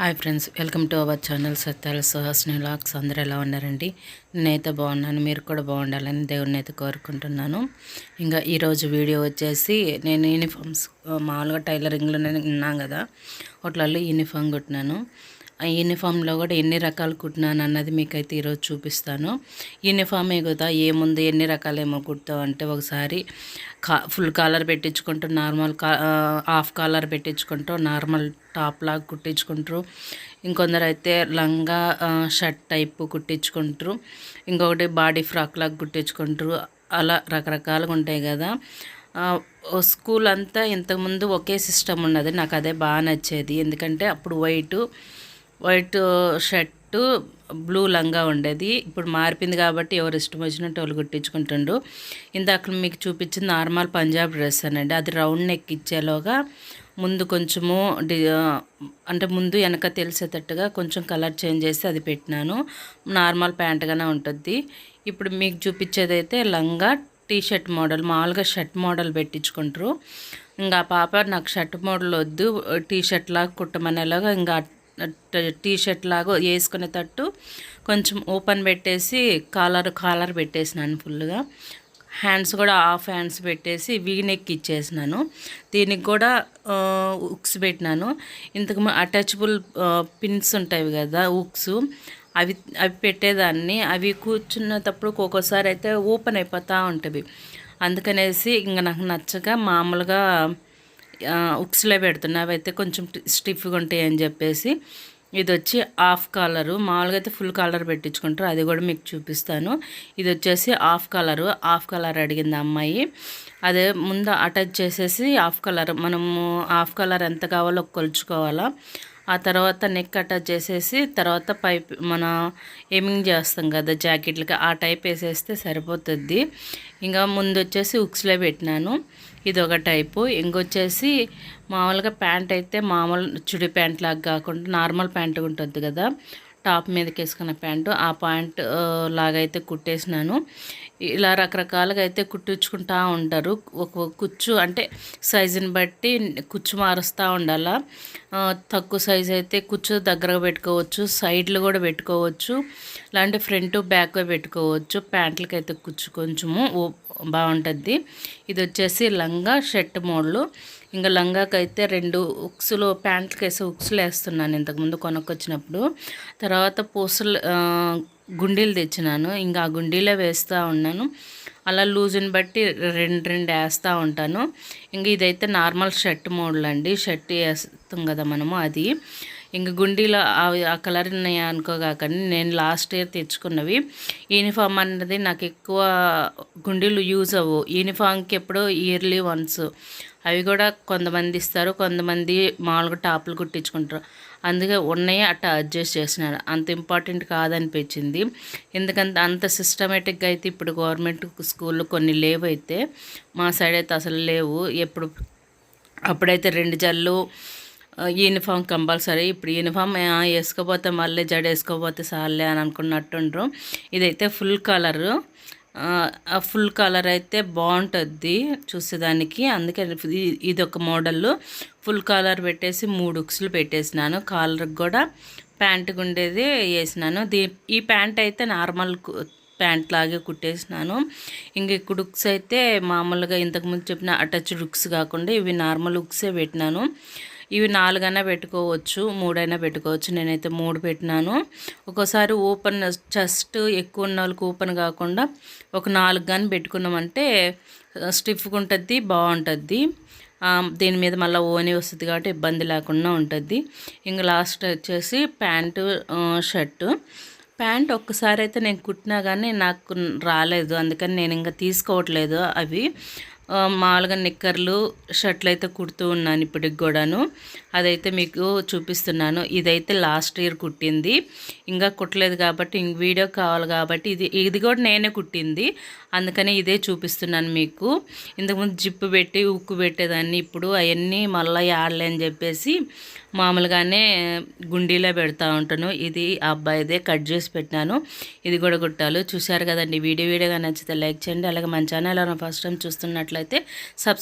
Hi friends welcome to our channel Satyala Suhasini lakhs అందరూ ఎలా ఉన్నారండి? నేనైతే బాగున్నాను మీరు కూడా బాగుండాలని దేవుడిని అయితే కోరుకుంటున్నాను. ఇంకా ఈరోజు వీడియో వచ్చేసి నేను యూనిఫామ్స్ మామూలుగా టైలరింగ్లోనే ఉన్నాను కదా వాటిలలో యూనిఫామ్ కుట్టినాను. యూనిఫామ్లో కూడా ఎన్ని రకాలు కుట్టినాను అన్నది మీకైతే ఈరోజు చూపిస్తాను. యూనిఫామే కదా ఏముంది ఎన్ని రకాలేమో కుడతావు అంటే ఒకసారి కా ఫుల్ కాలర్ పెట్టించుకుంటూ నార్మల్ కా హాఫ్ కాలర్ పెట్టించుకుంటూ నార్మల్ టాప్ లాగా కుట్టించుకుంటారు. ఇంకొందరు అయితే లంగా షర్ట్ టైప్ కుట్టించుకుంటారు. ఇంకొకటి బాడీ ఫ్రాక్ లాగా కుట్టించుకుంటారు. అలా రకరకాలుగా ఉంటాయి కదా. స్కూల్ అంతా ఇంతకుముందు ఒకే సిస్టమ్ ఉన్నది. నాకు అదే బాగా నచ్చేది. ఎందుకంటే అప్పుడు white white uh, shirt blue లంగా ఉండేది. ఇప్పుడు మారిపోయింది కాబట్టి ఎవరు ఇష్టం వచ్చినట్టు వాళ్ళు కుట్టించుకుంటుండ్రు. ఇందాక మీకు చూపించింది నార్మల్ పంజాబ్ డ్రెస్ అనండి. అది రౌండ్ నెక్ ఇచ్చేలోగా ముందు కొంచెము uh, అంటే ముందు వెనక తెలిసేటట్టుగా కొంచెం కలర్ చేంజ్ చేసి అది పెట్టినాను. నార్మల్ ప్యాంట్గానే ఉంటుంది. ఇప్పుడు మీకు చూపించేదైతే లంగా టీ షర్ట్ మోడల్ మామూలుగా షర్ట్ మోడల్ పెట్టించుకుంటారు. ఇంకా పాప నాకు షర్ట్ మోడల్ వద్దు టీ షర్ట్ లాగా కుట్టమనేలాగా ఇంకా టీ షర్ట్ లాగా వేసుకునేటట్టు కొంచెం ఓపెన్ పెట్టేసి కాలర్ కాలర్ పెట్టేసినాను ఫుల్గా హ్యాండ్స్ కూడా హాఫ్ హ్యాండ్స్ పెట్టేసి వీనెక్ ఇచ్చేసినాను దీనికి కూడా ఉక్స్ పెట్టినాను. ఇంతకు అటాచబుల్ పిన్స్ ఉంటాయి కదా ఉక్స్ అవి అవి పెట్టేదాన్ని. అవి కూర్చున్నప్పుడు ఒక్కొక్కసారి అయితే ఓపెన్ అయిపోతూ ఉంటుంది. అందుకనేసి ఇంకా నాకు నచ్చక మామూలుగా ఉక్స్లో పెడుతున్నా అయితే కొంచెం స్టిఫ్గా ఉంటాయి అని చెప్పేసి. ఇది వచ్చి హాఫ్ కాలరు మామూలుగా అయితే ఫుల్ కాలర్ పెట్టించుకుంటారు అది కూడా మీకు చూపిస్తాను. ఇది వచ్చేసి హాఫ్ కలరు హాఫ్ కలర్ అడిగింది అమ్మాయి. అదే ముందు అటాచ్ చేసేసి హాఫ్ కలర్ మనము హాఫ్ కలర్ ఎంత కావాలో కొలుచుకోవాలా. ఆ తర్వాత నెక్ అటాచ్ చేసేసి తర్వాత పైప్ మన ఎమింగ్ చేస్తాం కదా జాకెట్లకి ఆ టైప్ వేసేస్తే సరిపోతుంది. ఇంకా ముందు వచ్చేసి ఉక్స్లో పెట్టినాను. ఇది ఒక టైపు ఇంకొచ్చేసి మామూలుగా ప్యాంట్ అయితే మామూలు చుడి ప్యాంట్ లాగా కాకుండా నార్మల్ ప్యాంట్ ఉంటుంది కదా. టాప్ మీదకి వేసుకున్న ప్యాంటు ఆ పాయింట్ లాగైతే కుట్టేసినాను. ఇలా రకరకాలుగా అయితే కుట్టించుకుంటూ ఉంటారు. ఒక కుచ్చు అంటే సైజుని బట్టి కుచ్చు మారుస్తూ ఉండాల. తక్కువ సైజు అయితే కుచ్చు దగ్గరగా పెట్టుకోవచ్చు సైడ్లు కూడా పెట్టుకోవచ్చు ఇలాంటి ఫ్రంట్ బ్యాక్ పెట్టుకోవచ్చు. ప్యాంట్లకి అయితే కుచ్చు కొంచెము బాగుంటుంది ఇది వచ్చేసి లంగా షర్ట్ మోడలు. ఇంకా లంగాకి అయితే రెండు ఉక్సులు ప్యాంట్లకి వేసి ఉక్సులు వేస్తున్నాను ఇంతకుముందు కొనుక్కొచ్చినప్పుడు. తర్వాత పూసలు గుండీలు తెచ్చినాను. ఇంకా ఆ గుండీలో వేస్తూ ఉన్నాను. అలా లూజుని బట్టి రెండు రెండు వేస్తూ ఉంటాను. ఇంక ఇదైతే నార్మల్ షర్ట్ మోడల్ అండి షర్ట్ వేస్తాం కదా మనము అది. ఇంక గుండీలో ఆ కలర్ ఉన్నాయా అనుకోగాకని నేను లాస్ట్ ఇయర్ తెచ్చుకున్నవి. యూనిఫామ్ అన్నది నాకు ఎక్కువ గుండీలు యూజ్ అవ్వు. యూనిఫామ్కి ఎప్పుడో ఇయర్లీ వన్స్ అవి కూడా కొంతమంది ఇస్తారు కొంతమంది మామూలుగా టాపులు కుట్టించుకుంటారు. అందుకే ఉన్నాయి అట్ట అడ్జస్ట్ చేసినారు అంత ఇంపార్టెంట్ కాదనిపించింది. ఎందుకంటే అంత సిస్టమేటిక్గా అయితే ఇప్పుడు గవర్నమెంట్ స్కూల్లో కొన్ని లేవు అయితే మా సైడ్ అయితే అసలు లేవు. ఎప్పుడు అప్పుడైతే రెండు జల్లు యూనిఫామ్ కంపల్సరీ ఇప్పుడు యూనిఫామ్ వేసుకోపోతే మళ్ళీ జడ వేసుకోపోతే సార్లే అని అనుకున్నట్టుండ్రు. ఇదైతే ఫుల్ కలరు ఫుల్ కలర్ అయితే బాగుంటుంది చూసేదానికి. అందుకే ఇది ఒక మోడల్. ఫుల్ కాలర్ పెట్టేసి మూడు ఉక్సులు పెట్టేసినాను. కాలర్కి కూడా ప్యాంట్ ఉండేది వేసినాను. దీ ఈ ప్యాంట్ అయితే నార్మల్ ప్యాంట్ లాగే కుట్టేసినాను. ఇంక ఇక్కడ ఉక్స్ అయితే మామూలుగా ఇంతకుముందు చెప్పిన అటాచ్డ్ ఉక్స్ కాకుండా ఇవి నార్మల్ ఉక్సే పెట్టినాను. ఇవి నాలుగైనా పెట్టుకోవచ్చు మూడైనా పెట్టుకోవచ్చు. నేనైతే మూడు పెట్టినాను. ఒక్కోసారి ఓపెన్ జస్ట్ ఎక్కువ ఉన్న వాళ్ళకి ఓపెన్ కాకుండా ఒక నాలుగు కానీ పెట్టుకున్నామంటే స్టిఫ్గా ఉంటుంది బాగుంటుంది. దీని మీద మళ్ళీ ఓని వస్తుంది కాబట్టి ఇబ్బంది లేకుండా ఉంటుంది. ఇంకా లాస్ట్ వచ్చేసి ప్యాంటు షర్టు. ప్యాంట్ ఒక్కసారి అయితే నేను కుట్టినా కానీ నాకు రాలేదు. అందుకని నేను ఇంకా తీసుకోవట్లేదు అవి. మామూలుగా నిక్కర్లు షర్ట్లు అయితే కుడుతూ ఉన్నాను ఇప్పటికి కూడాను. అదైతే మీకు చూపిస్తున్నాను. ఇదైతే లాస్ట్ ఇయర్ కుట్టింది. ఇంకా కుట్టలేదు కాబట్టి ఇంక వీడియో కావాలి కాబట్టి ఇది ఇది కూడా నేనే కుట్టింది. అందుకని ఇదే చూపిస్తున్నాను మీకు. ఇంతకుముందు జిప్పు పెట్టి ఉక్కు పెట్టేదాన్ని. ఇప్పుడు అవన్నీ మళ్ళీ ఆడలే అని చెప్పేసి మామూలుగానే గుండీలో పెడతా ఉంటాను ఇది అబ్బాయిదే కట్ చేసి పెట్టినాను. ఇది కూడా గుట్టాలు. చూశారు కదండి వీడియో వీడియోగా నచ్చితే లైక్ చేయండి. అలాగే మన ఛానల్ ఫస్ట్ టైం చూస్తున్నట్లయితే సబ్స్క్రైబ్